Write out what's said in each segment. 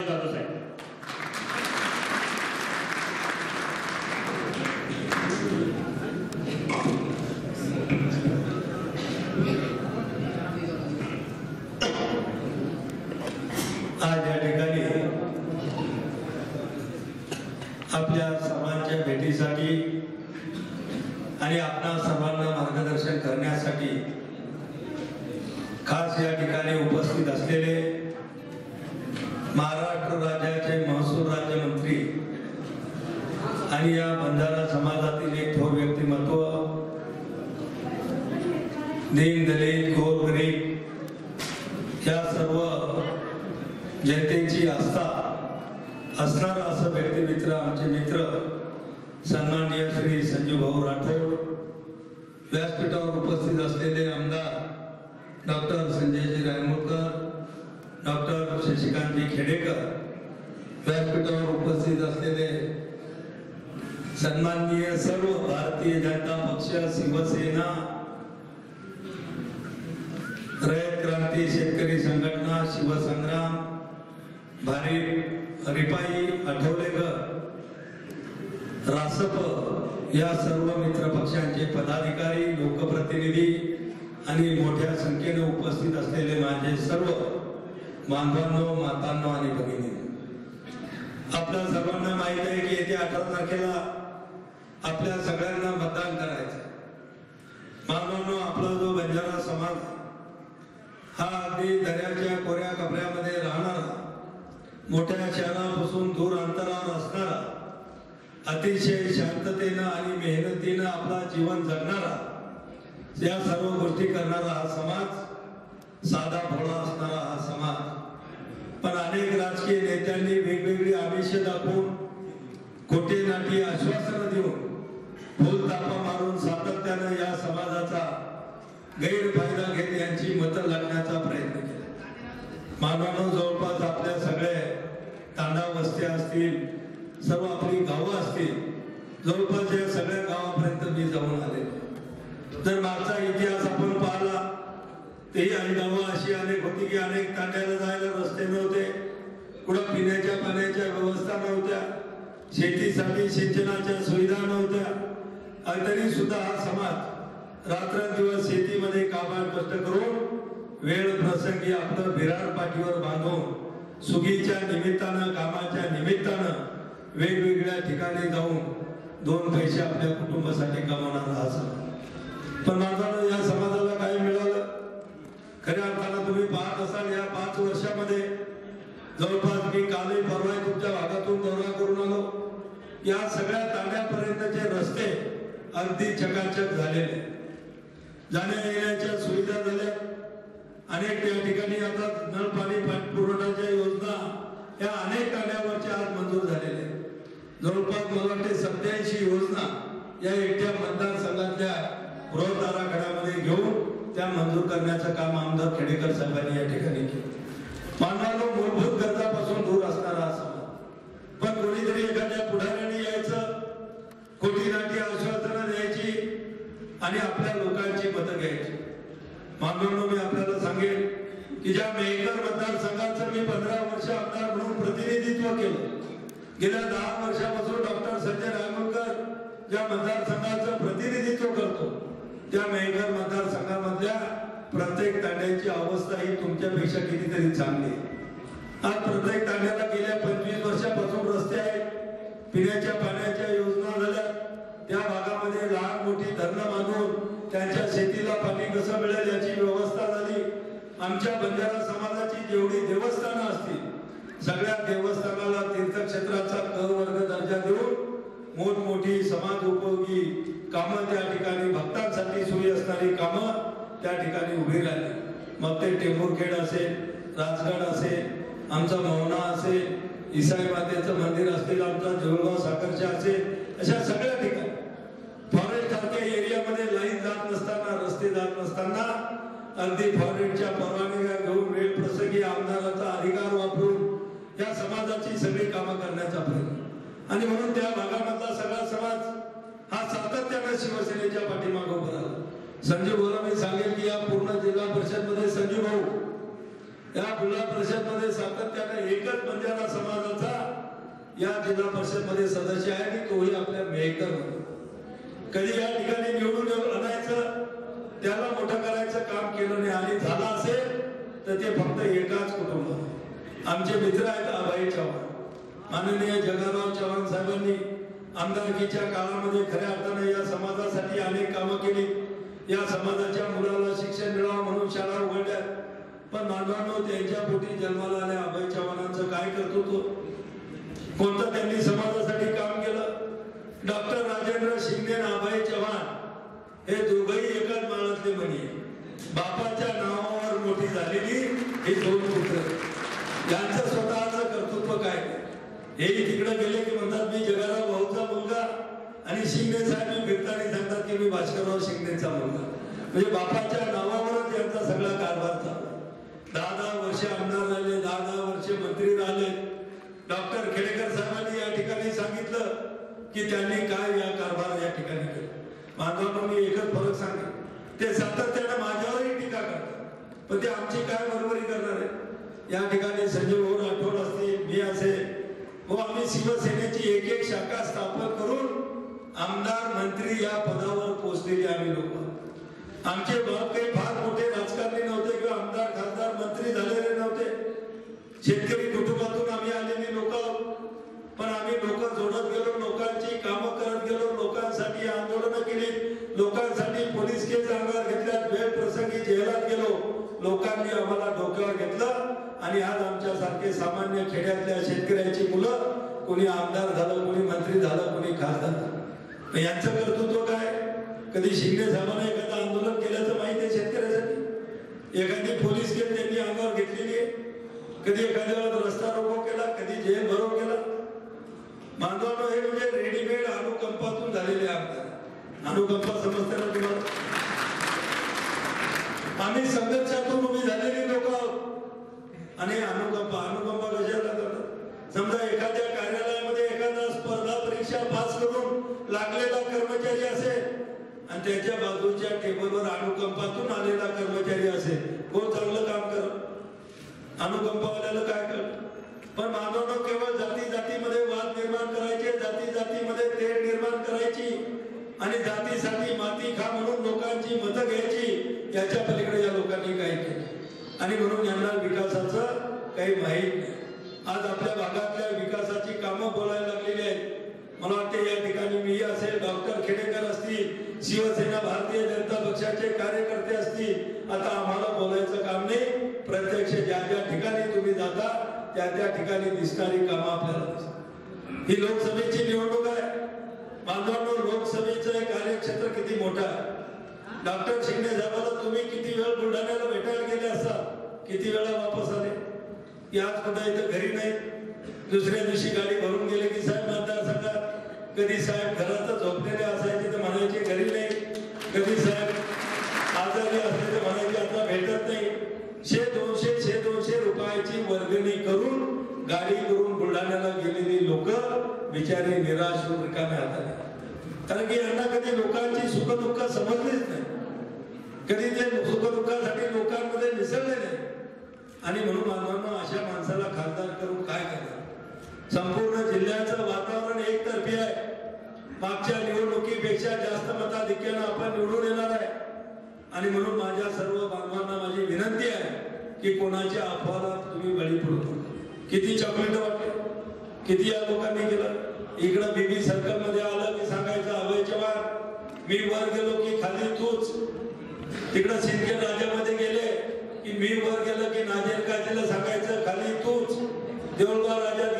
जाधव साहेब आज या ठिकाणी आपल्या सर्वांच्या भेटीसाठी आणि आपल्या सर्वांना मार्गदर्शन करण्यासाठी खास या ठिकाणी उपस्थित असलेले महाराष्ट्र राज्याचे महसूल राज्यमंत्री आणि या बंजारा समाजातील एक थोर व्यक्तिमत्व दीन दलित गोर गरीब या सर्व जनतेची आस्था असणारा असं व्यक्तिमित्र आमचे मित्र सन्माननीय श्री संजू भाऊ राठोड व्यासपीठावर उपस्थित असलेले आमदार डॉक्टर संजयजी रायमुरकर डॉक्टर शशिकांतजी खेडेकर व्यासपीठावर उपस्थित असलेले सन्माननीय सर्व भारतीय जनता पक्ष शिवसेना रयत क्रांती शेतकरी संघटना शिवसंग्राम भारी रिपाई आठवलेकर रासप या सर्व मित्र पक्षांचे पदाधिकारी लोकप्रतिनिधी आणि मोठ्या संख्येने उपस्थित असलेले माझे सर्व मानवांनो मातांनो आणि भगिनी. आपल्या सर्वांना माहीत आहे की येत्या अठरा तारखेला आपल्या सगळ्यांना मतदान करायचं मानवांनो आपला जो बंजारा समाज हा अगदी दर्याच्या कोऱ्या कपड्यामध्ये राहणारा मोठ्या शहरापासून दूर अंतरावर असणारा अतिशय शांततेनं आणि मेहनतीनं आपला जीवन जगणारा या सर्व गोष्टी करणारा हा समाज साधा भोळा असणारा हा समाज पण अनेक त्यांनी नेत्यांनी वेगवेगळी आमिष दाखवून खोटे नाटी आश्वासनं देऊन फुलतापा मारून सातत्यानं या समाजाचा गैरफायदा घेत यांची मतं लागण्याचा प्रयत्न केला. मानवानं जवळपास आपल्या सगळे तांडा वस्त्या असतील सर्व आपली गावं असतील जवळपास या सगळ्या गावापर्यंत मी जाऊन आले तर मागचा इतिहास आपण पाहिला तेही आणि गावं अशी अनेक होती की अनेक तांड्याला जायला रस्ते नव्हते. कुठं पिण्याच्या पाण्याच्या व्यवस्था नव्हत्या. शेतीसाठी सिंचनाच्या सुविधा नव्हत्या. आणि तरी सुद्धा हा समाज रात्रंदिवस शेतीमध्ये कामात कष्ट करून वेळ प्रसंगी आपलं विरार पाठीवर बांधून सुगीच्या निमित्तानं कामाच्या निमित्तानं वेगवेगळ्या ठिकाणी जाऊन दोन पैसे आपल्या कुटुंबासाठी कमावणार असं. पण माझा या समाजाला काय मिळालं. खऱ्या अर्थानं तुम्ही पाहत असाल या पाच वर्षामध्ये जवळपास मी कालही परवा तुमच्या भागातून दौरा करून आलो. या सगळ्या तांड्यापर्यंतचे रस्ते अगदी चकाचक झालेले. जाण्या येण्याच्या सुविधा झाल्या. अनेक त्या ठिकाणी आता नळ पाणी पुरवठाच्या पुरवठ्याच्या योजना या अनेक तांड्यावरच्या आज मंजूर झालेल्या जवळपास मला वाटते सत्याऐंशी योजना या एकट्या मतदारसंघातल्या बृहत आराखड्यामध्ये घेऊन त्या मंजूर करण्याचं काम आमदार खेडेकर साहेबांनी या ठिकाणी केलं. मानवाला मूलभूत गरजापासून दूर असणारा असं समाज. पण कोणीतरी एखाद्या पुढाऱ्याने यायचं खोटी नाटी आश्वासनं द्यायची आणि आपल्या लोकांची मतं घ्यायची. मानवांनो मी आपल्याला सांगेन की ज्या मेहकर मतदारसंघाचं मी पंधरा वर्ष आमदार म्हणून प्रतिनिधित्व केलं गेल्या दहा वर्षापासून डॉक्टर संजय रायमुलकर ज्या मतदारसंघाचं प्रतिनिधित्व करतो त्या मेहकर मतदारसंघामधल्या प्रत्येक तांड्याची अवस्था ही तुमच्यापेक्षा कितीतरी चांगली आज प्रत्येक तांड्याला गेल्या पंचवीस वर्षापासून रस्ते आहेत. पिण्याच्या पाण्याच्या योजना झाल्या. त्या भागामध्ये लहान मोठी धरणं बांधून त्यांच्या शेतीला पाणी कसं मिळेल याची व्यवस्था झाली. आमच्या बंजारा समाजाची जेवढी देवस्थानं असतील सगळ्या देवस्थानाला तीर्थक्षेत्राचा कर वर्ग दर्जा देऊन मोठमोठी समाज उपयोगी कामं त्या ठिकाणी भक्तांसाठी सुरू असणारी कामं त्या ठिकाणी उभी राहिली मग ते टेंभूरखेड असेल राजगड असेल आमचा मौना असेल इसाई मातेचं मंदिर असतील आमचा जळगाव साखरच्या असेल अशा सगळ्या ठिकाणी. फॉरेस्ट सारख्या एरियामध्ये लाईन जात नसताना रस्ते जात नसताना अगदी फॉरेस्टच्या परवानग्या घेऊन वेळ प्रसंगी आमदाराचा अधिकार वापरून या समाजाची सगळी कामं करण्याचा प्रयत्न. आणि म्हणून त्या भागामधला सगळा समाज हा सातत्यानं शिवसेनेच्या पाठीमागं उभा राहिला. संजीव भाऊला मी सांगेल की या पूर्ण जिल्हा परिषदमध्ये भाऊ या जिल्हा परिषदमध्ये सातत्याने एकच बंजारा समाजाचा या जिल्हा परिषदमध्ये सदस्य आहे आणि तोही आपल्या मेहकर कधी या ठिकाणी निवडून आणायचं त्याला मोठं करायचं काम केलं नाही आणि झालं असेल तर ते फक्त एकाच कुटुंब. आमचे मित्र आहेत आबाई चव्हाण. माननीय जगन्नाथ चव्हाण साहेबांनी आमदारकीच्या काळामध्ये खऱ्या अर्थाने या समाज या समाजाच्या मुलाला शिक्षण मिळावं म्हणून शाळा उघडल्या. पण मानवांनो त्यांच्या पोटी जन्माला आल्या. अभय चव्हाणांचं काय कर्तृत्व? कोणतं त्यांनी समाजासाठी काम केलं? डॉक्टर राजेंद्र शिंदे आणि अभय चव्हाण हे दोघही एकाच माळातले म्हणे बापाच्या नावावर मोठी झालेली हे दोन पुत्र. यांचं स्वतःचं कर्तृत्व काय? हेही तिकडे गेले की म्हणतात मी जगाराव भाऊचा मुलगा आणि शिंदे साहेब फिरताना सांगतात की मी भास्करराव शिंदेचा मुलगा. म्हणजे बापाच्या नावावरच यांचा सगळा कारभार चालला. दहा दहा वर्ष आमदार झाले दहा दहा वर्ष मंत्री झाले. डॉक्टर खेडेकर साहेबांनी या ठिकाणी सांगितलं की त्यांनी काय या कारभार या ठिकाणी केला. माझा मी एकच फरक सांगेन ते सातत्यानं माझ्यावरही टीका करतात. पण ते आमची काय बरोबरी करणार आहे? या ठिकाणी संजय भाऊ राठोड असतील मी असे व हो, आम्ही शिवसेनेची एक एक शाखा स्थापन करून आमदार मंत्री या पदावर पोहोचलेली आम्ही लोक. आमचे बाप काही फार मोठे राजकारणी नव्हते किंवा आमदार खासदार मंत्री झालेले नव्हते. शेतकरी कुटुंबातून आम्ही आलेली लोक पण आम्ही लोक जोडत गेलो लोकांची कामं करत गेलो लोकांसाठी आंदोलनं केली. लोकांसाठी पोलीस केस अंगावर घेतल्यात वेळ प्रसंगी जेलात गेलो. लोकांनी आम्हाला डोक्यावर घेतलं आणि आज आमच्या सारखे सामान्य खेड्यातल्या शेतकऱ्यांची मुलं कोणी आमदार झालं कोणी मंत्री झालं कोणी खासदार यांचं कर्तृत्व काय? कधी शिंदे साहेबांना एखादं आंदोलन केल्याचं माहिती आहे शेतकऱ्यासाठी? एखादी पोलीस केस त्यांनी अंगावर घेतलेली आहे. कधी एखाद्या वेळेस रस्ता रोको केला कधी जेल भरो केला. मानवानो हे म्हणजे रेडीमेड अनुकंपातून झालेले आमदार. अनुकंपा समजते ना तुम्हाला? आम्ही संघर्षातून उभी झालेली लोक आहोत. आणि अनुकंपा अनुकंपा कशाला करतात समजा एखाद्या कार्याला त्याच्या बाजूच्या टेबलवर अनुकंपातून आलेला कर्मचारी असेल कोण चांगलं काम करत अनुकंपावाल्याला काय कळत पण मानवनं केवळ जाती जातीमध्ये वाद निर्माण करायचे जाती जातीमध्ये तेढ निर्माण करायची आणि जातीसाठी माती खा म्हणून लोकांची मतं घ्यायची याच्या पलीकडे या लोकांनी काही केलं आणि म्हणून यांना विकासाचं काही माहीत नाही. आज आपल्या भागातल्या विकासाची कामं बोलायला लागलेली आहेत मला वाटते या ठिकाणी मी असेल डॉक्टर खेडेकर असतील शिवसेना भारतीय जनता पक्षाचे कार्यकर्ते असतील. आता आम्हाला बोलायचं काम नाही. प्रत्यक्ष ज्या ज्या ठिकाणी तुम्ही जाता त्या त्या ठिकाणी दिसणारी कामं आपल्याला दिसतात. ही लोकसभेची निवडणूक आहे. बांधवांनो लोकसभेचं एक कार्यक्षेत्र किती मोठं आहे. डॉक्टर शिंदे साहेबांना तुम्ही किती वेळ बुलढाण्याला भेटायला गेले असाल? किती वेळा वापस आले? की आज कुठं इथं घरी नाही. दुसऱ्या दिवशी गाडी भरून गेले की साहेब मतदारसंघात कधी साहेब घरात झोपलेले असायचे तर म्हणायचे घरी नाही. कधी साहेब आजारी असले तर म्हणायचे आता भेटत नाही. शे दोनशे शे दोनशे रुपयाची वर्गणी करून गाडी करून बुलढाण्याला गेलेली लोक बिचारी निराश होऊन रिकाम्या हाताने कारण की यांना कधी लोकांची सुखदुःख समजलीच नाही. कधी ते सुखदुःखासाठी लोकांमध्ये मिसळले नाही. आणि म्हणून मानवांना अशा माणसाला खासदार करून काय करणार? संपूर्ण जिल्ह्याचं वातावरण एकतर्फी आहे मागच्या निवडणुकीपेक्षा जास्त मताधिक्यानं आपण निवडून येणार आहे. आणि म्हणून माझ्या सर्व बांधवांना माझी विनंती आहे की कोणाच्या अफवाला तुम्ही बळी पडू किती चॉकलेट वाटले? किती या लोकांनी केलं? इकडं बीबी सर्कलमध्ये आलं की सांगायचं अभय चव्हाण मी वर गेलो की खाली तूच. तिकडं सिंदखेड राज्यामध्ये गेले की मी वर गेलो की नाजेल काजीला सांगायचं खाली तूच. देऊळगाव राजा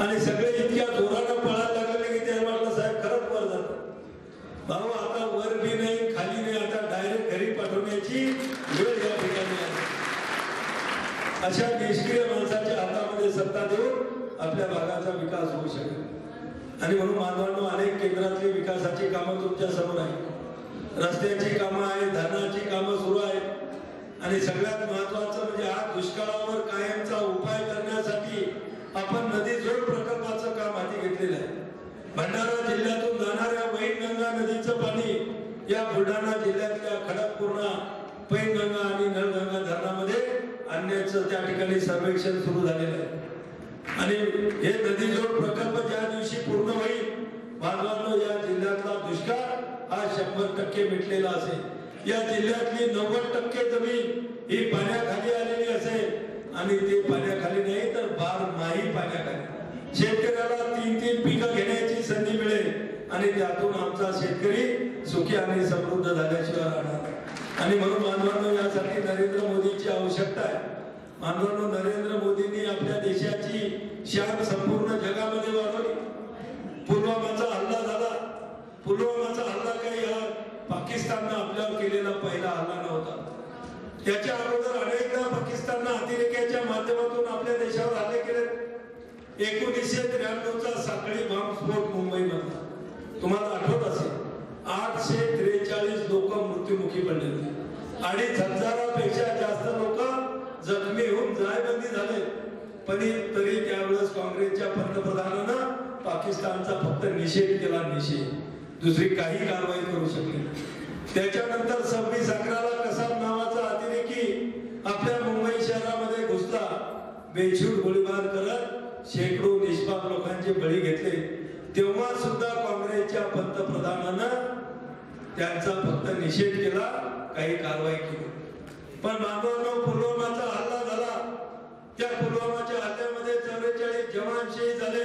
आणि सगळे इतक्या जोरानं पळायला लागले की त्या वाटलं साहेब खरंच वर जातं. भाऊ आता वर बी नाही खाली नाही आता डायरेक्ट घरी पाठवण्याची वेळ या ठिकाणी आहे. अशा निष्क्रिय माणसाच्या हातामध्ये सत्ता देऊन आपल्या भागाचा विकास होऊ शकेल. आणि म्हणून मानवांनो अनेक केंद्रातली विकासाची कामं तुमच्यासमोर आहेत. रस्त्याची कामं आहेत धरणाची कामं सुरू आहेत. आणि सगळ्यात महत्वाचं म्हणजे आज दुष्काळावर कायमचा उपाय करण्यासाठी आपण नदी जोड प्रकल्पाचं काम हाती घेतलेलं आहे. भंडारा जिल्ह्यातून जाणाऱ्या वैनगंगा नदीचं पाणी या बुलढाणा जिल्ह्यातल्या खडकपूर्णा पैनगंगा आणि नळगंगा धरणामध्ये आणण्याचं त्या ठिकाणी सर्वेक्षण सुरू झालेलं आहे. आणि हे नदीजोड प्रकल्प ज्या दिवशी पूर्ण होईल बांधवांनो या जिल्ह्यातला दुष्काळ हा शंभर टक्के मिटलेला असेल. या जिल्ह्यातली नव्वद टक्के जमीन ही पाण्याखाली आलेली असेल. आणि ते पाण्याखाली नाही तर बार नाही पाण्याखाली. शेतकऱ्याला तीन तीन पिकं घेण्याची संधी मिळेल. आणि त्यातून आमचा शेतकरी सुखी आणि समृद्ध झाल्याशिवाय राहणार आणि म्हणून मानवांनो यासाठी नरेंद्र मोदींची आवश्यकता आहे. मानवांनो नरेंद्र मोदींनी आपल्या देशाची शान संपूर्ण जगामध्ये वाढवली. पुलवामाचा हल्ला झाला. पुलवामाचा हल्ला काही हा पाकिस्ताननं आपल्यावर केलेला पहिला हल्ला नव्हता. त्याच्या अगोदर अनेकदा माध्यमातून आपल्या देशावर आले गेले एकोणीसशे त्र्याण्णवचा साखळी बॉम्बस्फोट मुंबईमधला. तुम्हाला आठवत असेल आठशे त्रेचाळीस लोक मृत्युमुखी पडले होते. अडीच हजारापेक्षा जास्त लोक जखमी होऊन जायबंदी झाले. पण तरी त्यावेळेस काँग्रेसच्या पंतप्रधानानं पाकिस्तानचा फक्त निषेध केला निषेध. दुसरी काही कारवाई करू शकली त्याच्यानंतर सव्वीस अकराला कसाब नावाचा अतिरेकी आपल्या बेछूट गोळीबार करत शेकडो निष्पाप लोकांचे बळी घेतले. तेव्हा सुद्धा काँग्रेसच्या पंतप्रधानानं त्यांचा फक्त निषेध केला काही कारवाई केली. पण बांधवांनो पुलवामाचा हल्ला झाला. त्या पुलवामाच्या हल्ल्यामध्ये चव्वेचाळीस जवान शहीद झाले.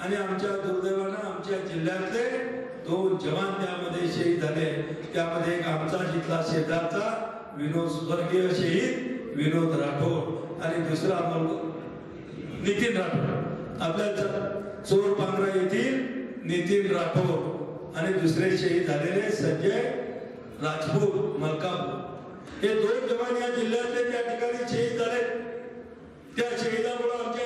आणि आमच्या दुर्दैवानं आमच्या जिल्ह्यातले दोन जवान त्यामध्ये शहीद झाले. त्यामध्ये एक आमचा जिथला शेजारचा विनोद स्वर्गीय शहीद विनोद राठोड. आणि दुसरा मुलगा नितीन राठोड. आपल्या चोर पांगरा येथील नितीन राठोड आणि दुसरे शहीद झालेले संजय राजपूत मलकापूर. हे दोन जवान या जिल्ह्यातले त्या ठिकाणी शहीद झाले त्या शहीदामुळे आमच्या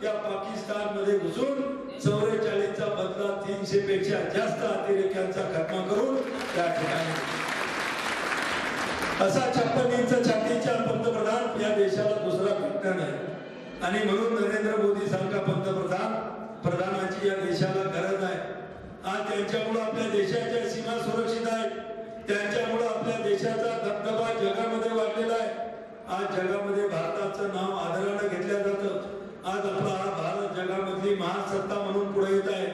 त्या पाकिस्तानमध्ये घुसून चौवेचाळीसचा बदला तीनशे पेक्षा जास्त अतिरेक्यांचा खात्मा करून त्या ठिकाणी असा छप्पन इंच छातीच्या पंतप्रधान या देशाला दुसरा भेटणार नाही. आणि म्हणून नरेंद्र मोदी सारखा पंतप्रधान प्रधानाची या देशाला गरज आहे. आज त्यांच्यामुळे आपल्या देशाच्या सीमा सुरक्षित आहेत त्यांच्यामुळे आपल्या देशाचा दबदबा जगामध्ये वाढलेला आहे. आज जगामध्ये भारताचं नाव आदरानं घेतलं जातं. आज आपला भारत जगामधली महासत्ता म्हणून पुढे येत आहे.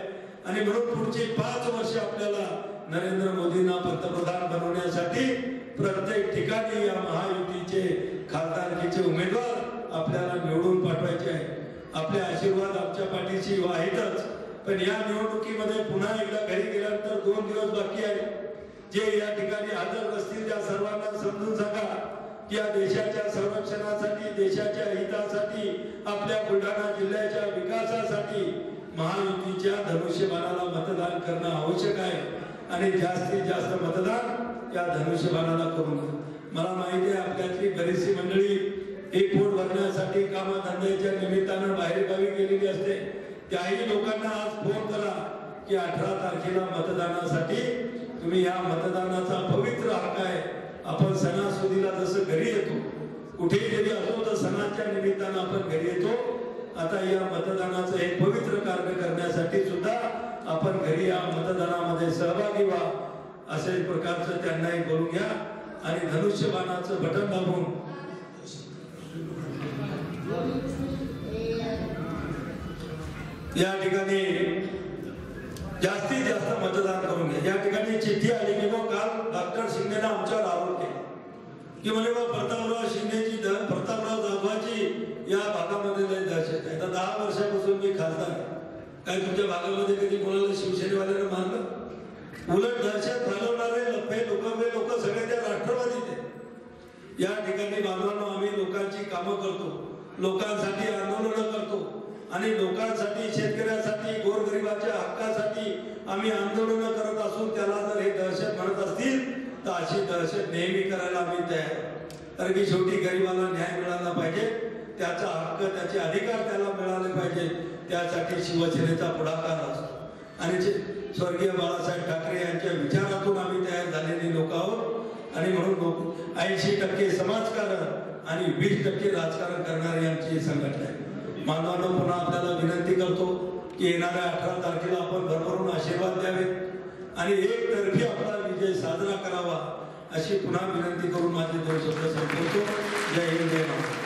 आणि म्हणून पुढची पाच वर्ष आपल्याला नरेंद्र मोदींना पंतप्रधान बनवण्यासाठी प्रत्येक ठिकाणी या महायुतीचे खासदारकीचे उमेदवार आपल्याला निवडून पाठवायचे आहे. आपले आशीर्वाद आमच्या पाठीशी आहेतच पण या निवडणुकीमध्ये पुन्हा एकदा घरी गेल्यानंतर दोन दिवस बाकी आहे. जे या ठिकाणी हजर असतील त्या सर्वांना समजून सांगा. या देशाच्या संरक्षणासाठी देशाच्या हितासाठी आपल्या बुलढाणा जिल्ह्याच्या विकासासाठी महायुतीच्या धनुष्यबाणाला मतदान करणं आवश्यक आहे. आणि जास्तीत जास्त मतदान या धनुष्यबाणाला करून मला माहिती आहे आपल्यातली बरीचशी मंडळी एक पोट भरण्यासाठी कामाधंद्याच्या निमित्तानं बाहेरगावी गेलेली असते. त्याही लोकांना आज फोन करा की अठरा तारखेला मतदानासाठी तुम्ही या मतदानाचा पवित्र हक्क आहे. आपण सणासुदीला जसं घरी येतो कुठेही जरी असो तर सणाच्या निमित्तानं आपण घरी येतो. आता या मतदानाचं हे पवित्र कार्य करण्यासाठी सुद्धा आपण घरी या मतदानामध्ये सहभागी व्हा असे प्रकारचं त्यांनाही करून घ्या. आणि धनुष्यबाणाचं बटन दाबून. या ठिकाणी जास्तीत जास्त मतदान करून घ्या. या ठिकाणी चिठ्ठी आली की मग काल डॉक्टर शिंदेना आमच्यावर आरोप केला. की म्हणे बा प्रतापराव शिंदेची प्रतापराव जाधवाची या भागामध्ये लय दहशत आहे. तर दहा वर्षापासून मी खासदार आहे. काय तुमच्या भागामध्ये कधी कोणाला शिवसेनेवाल्यानं मानलं उलट दहशत घालवणारे लफे लोकवे लोक सगळे त्या राष्ट्रवादीत आहेत. या ठिकाणी बांधवांना आम्ही लोकांची कामं करतो. लोकांसाठी आंदोलनं करतो. आणि लोकांसाठी शेतकऱ्यासाठी गोरगरिबाच्या हक्कासाठी आम्ही आंदोलनं करत असून त्याला जर हे दहशत म्हणत असतील तर अशी दहशत नेहमी करायला आम्ही तयार कारण की शेवटी गरिबाला न्याय मिळाला पाहिजे त्याचा हक्क त्याचे अधिकार त्याला मिळाले पाहिजे त्यासाठी शिवसेनेचा पुढाकार असतो. आणि स्वर्गीय बाळासाहेब ठाकरे यांच्या विचारातून आम्ही तयार झालेली लोक आहोत. आणि म्हणून लोक ऐंशी टक्के समाजकारण आणि वीस टक्के राजकारण करणारी आमची संघटना आहे. मानवानं पुन्हा आपल्याला विनंती करतो की येणाऱ्या अठरा तारखेला आपण भरभरून आशीर्वाद द्यावेत आणि एकतर्फी आपला विजय साजरा करावा अशी पुन्हा विनंती करून माझे दोन शब्द संपवतो. जय हिंद जय महाराष्ट्र